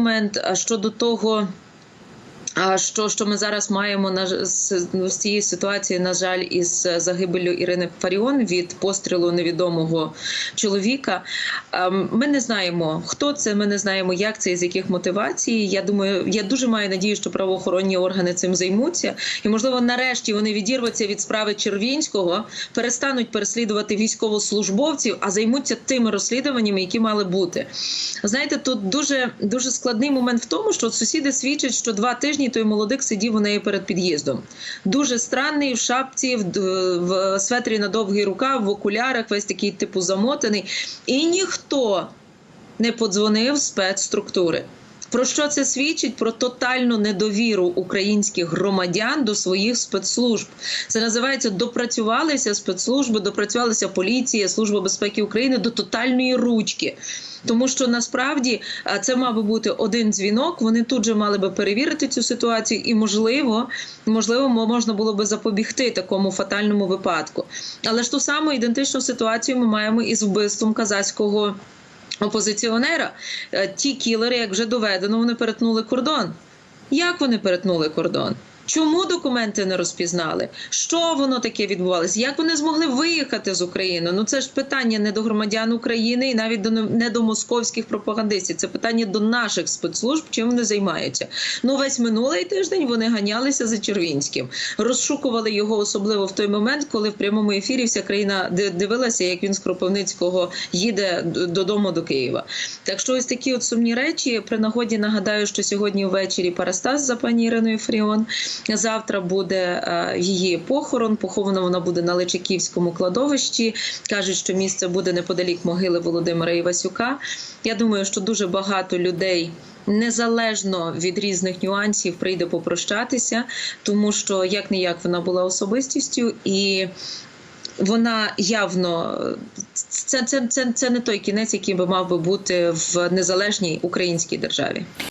момент щодо того. Що, що ми зараз маємо на з, цієї ситуації, на жаль, із загибелю Ірини Фаріон від пострілу невідомого чоловіка. Ем, Ми не знаємо, хто це. Ми не знаємо, як це і з яких мотивацій. Я думаю, я дуже маю надію, що правоохоронні органи цим займуться, і можливо, нарешті вони відірваться від справи Червінського, перестануть переслідувати військовослужбовців, а займуться тими розслідуваннями, які мали бути. Знаєте, тут дуже дуже складний момент в тому, що сусіди свідчать, що два тижні той молодик сидів у неї перед під'їздом. Дуже странний в шапці, в, в светрі на довгий рукав, в окулярах, весь такий типу замотаний. І ніхто не подзвонив спецструктури. Про що це свідчить? Про тотальну недовіру українських громадян до своїх спецслужб. Це називається допрацювалися спецслужби, допрацювалася поліція, служба безпеки України до тотальної ручки. Тому що насправді це мав би бути один дзвінок. Вони тут же мали би перевірити цю ситуацію, і можливо, можливо, мо- можна було би запобігти такому фатальному випадку. Але ж ту саму ідентичну ситуацію ми маємо із вбивством казацького опозиціонера. Е, Ті кілери, як вже доведено, вони перетнули кордон. Як вони перетнули кордон? Чому документи не розпізнали? Що воно таке відбувалося? Як вони змогли виїхати з України? Ну це ж питання не до громадян України і навіть до не до московських пропагандистів. Це питання до наших спецслужб, чим вони займаються. Ну весь минулий тиждень вони ганялися за Червінським, розшукували його особливо в той момент, коли в прямому ефірі вся країна дивилася, як він з Кропивницького їде додому до Києва. Так що ось такі от сумні речі. При нагоді нагадаю, що сьогодні ввечері Парастас за пані Іриною Фріон. Завтра буде е, її похорон. Похована вона буде на Личаківському кладовищі. Кажуть, що місце буде неподалік могили Володимира Івасюка. Я думаю, що дуже багато людей. Незалежно від різних нюансів прийде попрощатися, тому що як не як вона була особистістю, і вона явно це, це, це, це не той кінець, який би мав би бути в незалежній українській державі.